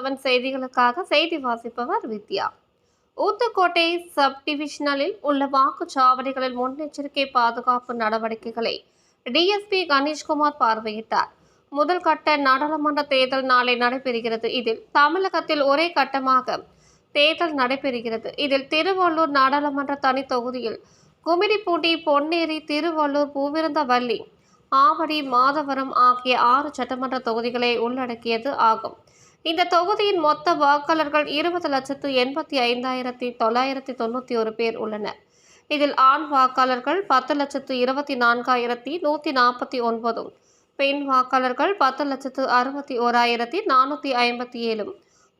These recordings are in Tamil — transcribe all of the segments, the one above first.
செவன் செய்திகளுக்காக செய்தி வாசிப்பவர் வித்யா. ஊத்துக்கோட்டை சப் டிவிஷனலில் உள்ள வாக்குச்சாவடிகளில் முன்னெச்சரிக்கை பாதுகாப்பு நடவடிக்கைகளை டிஎஸ்பி கணேஷ்குமார் பார்வையிட்டார். முதல் கட்ட நாடாளுமன்ற தேர்தல் நாளை நடைபெறுகிறது. இதில் தமிழகத்தில் ஒரே கட்டமாக தேர்தல் நடைபெறுகிறது. இதில் திருவள்ளூர் நாடாளுமன்ற தனி தொகுதியில் குமிடிப்பூண்டி பொன்னேரி திருவள்ளூர் பூவிருந்தவல்லி ஆவடி மாதவரம் ஆகிய ஆறு சட்டமன்ற தொகுதிகளை உள்ளடக்கியது ஆகும். இந்த தொகுதியின் மொத்த வாக்காளர்கள் இருபது லட்சத்து எண்பத்தி ஐந்தாயிரத்தி தொள்ளாயிரத்தி தொண்ணூற்றி ஒரு பேர் உள்ளனர். இதில் ஆண் வாக்காளர்கள் பத்து லட்சத்து இருபத்தி நான்காயிரத்தி நூற்றி நாற்பத்தி ஒன்பதும் பெண் வாக்காளர்கள் பத்து லட்சத்து அறுபத்தி ஓராயிரத்தி நானூற்றி ஐம்பத்தி ஏழும்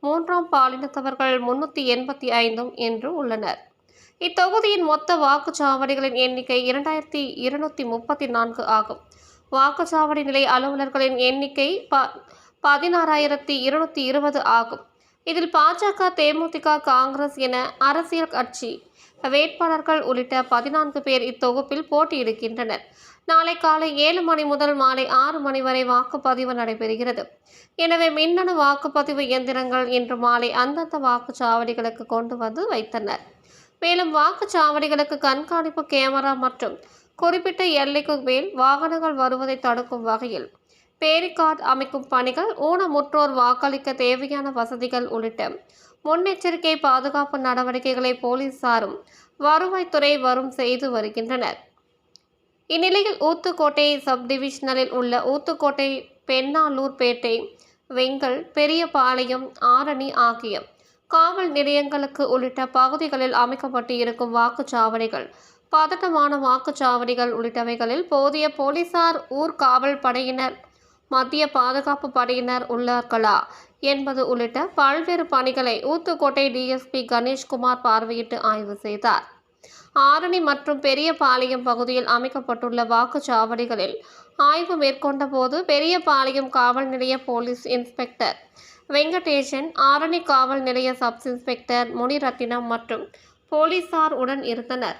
மூன்றாம் பாலினத்தவர்கள் முன்னூற்றி எண்பத்தி ஐந்தும் என்று உள்ளனர். இத்தொகுதியின் மொத்த வாக்குச்சாவடிகளின் எண்ணிக்கை இரண்டாயிரத்தி இருநூற்றி முப்பத்தி நான்கு ஆகும். வாக்குச்சாவடி நிலை அலுவலர்களின் எண்ணிக்கை ப பதினாறாயிரத்தி இருநூற்றி இருபது ஆகும். இதில் பாஜக தேமுதிக காங்கிரஸ் என அரசியல் கட்சி வேட்பாளர்கள் உள்ளிட்ட பதினான்கு பேர் இத்தொகுப்பில் போட்டியிடுகின்றனர். நாளை காலை ஏழு மணி முதல் மாலை ஆறு மணி வரை வாக்குப்பதிவு நடைபெறுகிறது. எனவே மின்னணு வாக்குப்பதிவு இயந்திரங்கள் இன்று மாலை அந்தந்த வாக்குச்சாவடிகளுக்கு கொண்டு வந்து வைத்தனர். மேலும் வாக்குச்சாவடிகளுக்கு கண்காணிப்பு கேமரா மற்றும் குறிப்பிட்ட எல்லைக்கு மேல் வாகனங்கள் வருவதை தடுக்கும் வகையில் பேரிகார்டு அமைக்கும் பணிகள் ஊனமுற்றோர் வாக்களிக்க தேவையான வசதிகள் உள்ளிட்ட முன்னெச்சரிக்கை பாதுகாப்பு நடவடிக்கைகளை போலீசாரும் வருவாய்த்துறை வரும் செய்து வருகின்றனர். இந்நிலையில் ஊத்துக்கோட்டை சப் டிவிஷனலில் உள்ள ஊத்துக்கோட்டை பெண்ணாலூர்பேட்டை வெங்கல் பெரியபாளையம் ஆரணி ஆகிய காவல் நிலையங்களுக்கு உள்ளிட்ட பகுதிகளில் அமைக்கப்பட்டு இருக்கும் வாக்குச்சாவடிகள் பதட்டமான வாக்குச்சாவடிகள் உள்ளிட்டவைகளில் போதிய போலீசார் ஊர்காவல் படையினர் மத்திய பாதுகாப்பு படையினர் உள்ளார்களா என்பது உள்ளிட்ட பல்வேறு பணிகளை ஊத்துக்கோட்டை டிஎஸ்பி கணேஷ்குமார் பார்வையிட்டு ஆய்வு செய்தார். ஆரணி மற்றும் பெரியபாளையம் பகுதியில் அமைக்கப்பட்டுள்ள வாக்குச்சாவடிகளில் ஆய்வு மேற்கொண்ட போது பெரியபாளையம் காவல் நிலைய போலீஸ் இன்ஸ்பெக்டர் வெங்கடேசன் ஆரணி காவல் நிலைய சப் இன்ஸ்பெக்டர் முனிரத்தினம் மற்றும் போலீசார் உடன் இருந்தனர்.